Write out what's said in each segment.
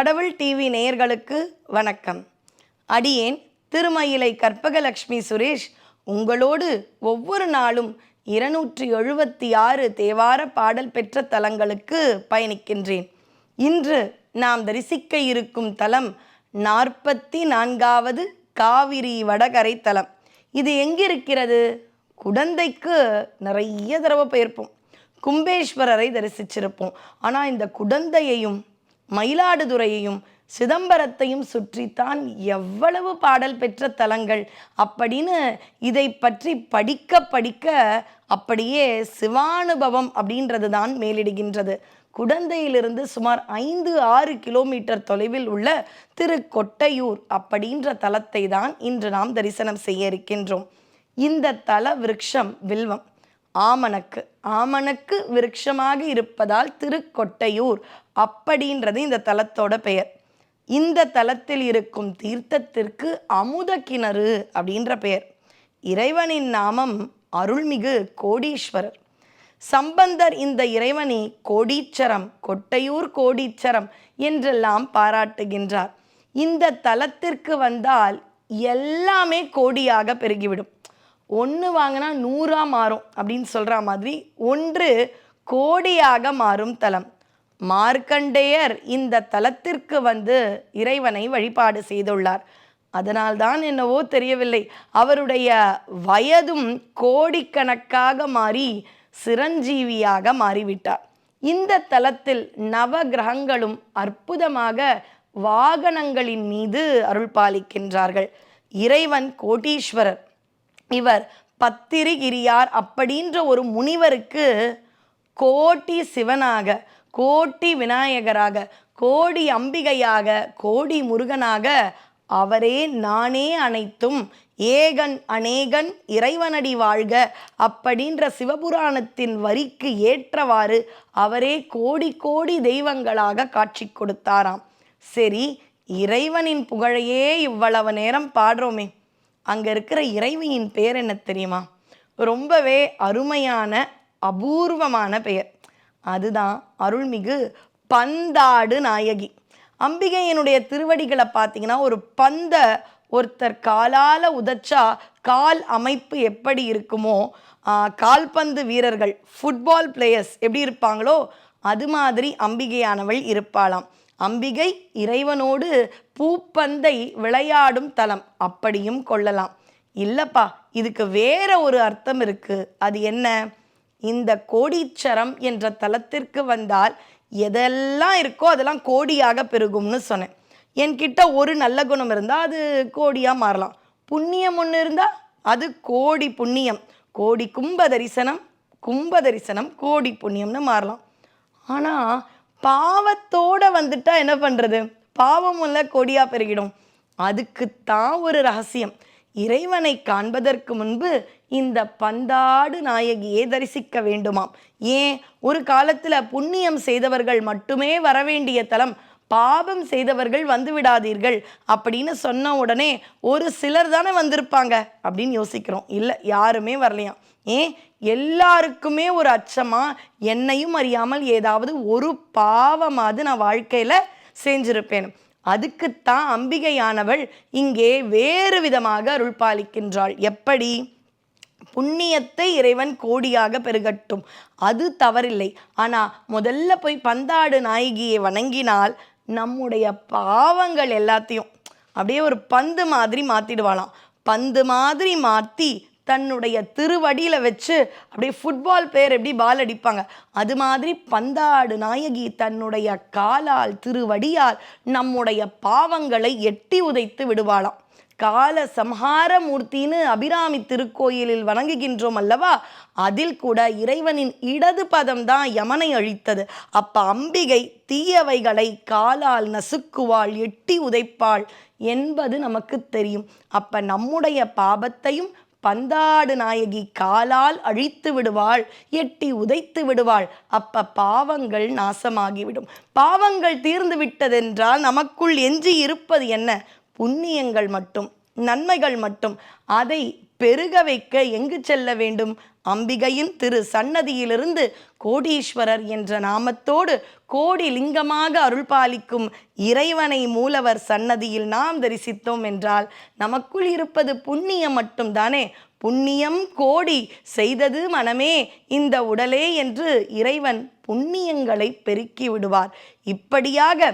கடவுள் டிவி நேயர்களுக்கு வணக்கம். அடியேன் திருமயிலை கற்பகலக்ஷ்மி சுரேஷ் உங்களோடு ஒவ்வொரு நாளும் இருநூற்றி எழுபத்தி ஆறு தேவார பாடல் பெற்ற தலங்களுக்கு பயணிக்கின்றேன். இன்று நாம் தரிசிக்க இருக்கும் தலம் நாற்பத்தி நான்காவது காவிரி வடகரை தலம். இது எங்கிருக்கிறது? குடந்தைக்கு நிறைய தடவை போயிருப்போம். கும்பேஸ்வரரை தரிசிச்சிருப்போம். ஆனால் இந்த குடந்தையையும் மயிலாடுதுறையையும் சிதம்பரத்தையும் சுற்றித்தான் எவ்வளவு பாடல் பெற்ற தலங்கள் அப்படின்னு இதை பற்றி படிக்க படிக்க அப்படியே சிவானுபவம் அப்படின்றது தான் மேலிடுகின்றது. குடந்தையிலிருந்து சுமார் ஐந்து ஆறு கிலோமீட்டர் தொலைவில் உள்ள திருக்கொட்டையூர் அப்படின்ற தலத்தை தான் இன்று நாம் தரிசனம் செய்ய இருக்கின்றோம். இந்த தல விருட்சம் வில்வம். ஆமணக்கு. ஆமணக்கு விருட்சமாக இருப்பதால் திருக்கொட்டையூர் அப்படின்றது இந்த தலத்தோட பெயர். இந்த தலத்தில் இருக்கும் தீர்த்தத்திற்கு அமுத கிணறு அப்படின்ற பெயர். இறைவனின் நாமம் அருள்மிகு கோடீஸ்வரர். சம்பந்தர் இந்த இறைவனை கோடீச்சரம் கொட்டையூர் கோடீச்சரம் என்றெல்லாம் பாராட்டுகின்றார். இந்த தலத்திற்கு வந்தால் எல்லாமே கோடியாக பெருகிவிடும். ஒன்று வாங்கினா நூறாக மாறும் அப்படின்னு சொல்கிற மாதிரி ஒன்று கோடியாக மாறும் தலம். மார்க்கண்டேயர் இந்த தலத்திற்கு வந்து இறைவனை வழிபாடு செய்துள்ளார். அதனால்தான் என்னவோ தெரியவில்லை. அவருடைய வயதும் கோடிக்கணக்காக மாறி சிரஞ்சீவியாக மாறிவிட்டார். இந்த தலத்தில் நவ கிரகங்களும் அற்புதமாக வாகனங்களின் மீது அருள் பாலிக்கின்றார்கள் இறைவன் கோட்டீஸ்வரர். இவர் பத்திரிகிரியார் அப்படின்ற ஒரு முனிவருக்கு கோட்டி சிவனாக கோட்டி விநாயகராக கோடி அம்பிகையாக கோடி முருகனாக அவரே நானே அனைத்தும் ஏகன் அநேகன் இறைவனடி வாழ்க அப்படின்ற சிவபுராணத்தின் வரிக்கு ஏற்றவாறு அவரே கோடி கோடி தெய்வங்களாக காட்சி கொடுத்தாராம். சரி இறைவனின் புகழையே இவ்வளவு நேரம் பாடுறோமே. அங்கே இருக்கிற இறைவியின் பேர் என்ன தெரியுமா? ரொம்பவே அருமையான அபூர்வமான பெயர். அதுதான் அருள்மிகு பந்தாடு நாயகி. அம்பிகையினுடைய திருவடிகளை பார்த்தீங்கன்னா ஒரு பந்த ஒருத்தர் காலால் உதைச்சா கால் அமைப்பு எப்படி இருக்குமோ கால்பந்து வீரர்கள் ஃபுட்பால் பிளேயர்ஸ் எப்படி இருப்பாங்களோ அது மாதிரி அம்பிகையானவள் இருப்பாளாம். அம்பிகை இறைவனோடு பூப்பந்தை விளையாடும் தலம். அப்படியும் கொள்ளலாம். இல்லப்பா இதுக்கு வேற ஒரு அர்த்தம் இருக்கு. அது என்ன? இந்த கோடீச்சரம் என்ற தலத்திற்கு வந்தால் எதெல்லாம் இருக்கோ அதெல்லாம் கோடியாக பெருகும்னு சொன்னேன். என்கிட்ட ஒரு நல்ல குணம் இருந்தால் அது கோடியாக மாறலாம். புண்ணியம் ஒன்று இருந்தால் அது கோடி புண்ணியம். கோடி கும்ப தரிசனம் கும்ப தரிசனம் கோடி புண்ணியம்னு மாறலாம். ஆனால் பாவத்தோட வந்துட்டா என்ன பண்ணுறது பாவம் உள்ள கொடியாக பெருகிடும். அதுக்குத்தான் ஒரு ரகசியம். இறைவனை காண்பதற்கு முன்பு இந்த பந்தாடு நாயகியை தரிசிக்க வேண்டுமாம். ஏன்? ஒரு காலத்தில் புண்ணியம் செய்தவர்கள் மட்டுமே வரவேண்டிய தலம் பாவம் செய்தவர்கள் வந்து விடாதீர்கள் அப்படின்னு சொன்ன உடனே ஒரு சிலர் தானே வந்திருப்பாங்க அப்படின்னு யோசிக்கிறோம். இல்லை யாருமே வரலையாம். ஏன்? எல்லாருக்குமே ஒரு அச்சமா என்னையும் அறியாமல் ஏதாவது ஒரு பாவமாவது நான் வாழ்க்கையில செஞ்சிருப்பேன். அதுக்குத்தான் அம்பிகையானவள் இங்கே வேறு விதமாக அருள் பாலிக்கின்றாள். எப்படி? புண்ணியத்தை இறைவன் கோடியாக பெருகட்டும். அது தவறில்லை. ஆனா முதல்ல போய் பந்தாடு நாயகியை வணங்கினால் நம்முடைய பாவங்கள் எல்லாத்தையும் அப்படியே ஒரு பந்து மாதிரி மாத்திடுவாளாம். பந்து மாதிரி மாத்தி தன்னுடைய திருவடியில் வச்சு அப்படியே ஃபுட்பால் பிளேயர் எப்படி பால் அடிப்பாங்க? அது மாதிரி பந்தாடு நாயகி தன்னுடைய காலால் திருவடியால் நம்முடைய பாவங்களை எட்டி உதைத்து விடுவாளாம். கால சம்ஹார மூர்த்தின்னு அபிராமி திருக்கோயிலில் வணங்குகின்றோம் அல்லவா? அதில் கூட இறைவனின் இடது பதம் தான் யமனை அழித்தது. அப்ப அம்பிகை தீயவைகளை காலால் நசுக்குவாள் எட்டி உதைப்பாள் என்பது நமக்கு தெரியும். அப்ப நம்முடைய பாபத்தையும் பந்தாடு நாயகி காலால் அழித்து விடுவாள் எட்டி உதைத்து விடுவாள். அப்ப பாவங்கள் நாசமாகிவிடும். பாவங்கள் தீர்ந்து விட்டதென்றால் நமக்குள் எஞ்சி இருப்பது என்ன? புண்ணியங்கள் மட்டும் நன்மைகள் மட்டும். அதை பெருக வைக்க எங்கு செல்ல வேண்டும்? அம்பிகையின் திரு சன்னதியிலிருந்து கோடீஸ்வரர் என்ற நாமத்தோடு கோடி லிங்கமாக அருள்பாலிக்கும் இறைவனை மூலவர் சன்னதியில் நாம் தரிசித்தோம் என்றால் நமக்குள் இருப்பது புண்ணியம் மட்டும்தானே? புண்ணியம் கோடி செய்தது மனமே இந்த உடலே என்று இறைவன் புண்ணியங்களை பெருக்கி விடுவார். இப்படியாக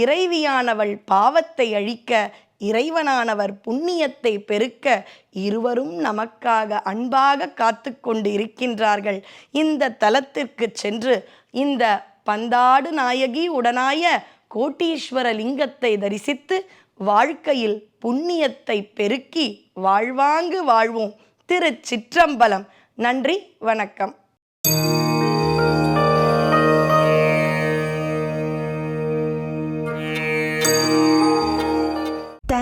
இறைவியானவள் பாவத்தை அழிக்க இறைவனானவர் புண்ணியத்தை பெருக்க இருவரும் நமக்காக அன்பாக காத்து கொண்டு இருக்கின்றார்கள் இந்த தலத்திற்கு சென்று இந்த பந்தாடு நாயகி உடனாய கோட்டீஸ்வர லிங்கத்தை தரிசித்து வாழ்க்கையில் புண்ணியத்தை பெருக்கி வாழ்வாங்கு வாழ்வோம். திருச்சிற்றம்பலம். நன்றி வணக்கம்.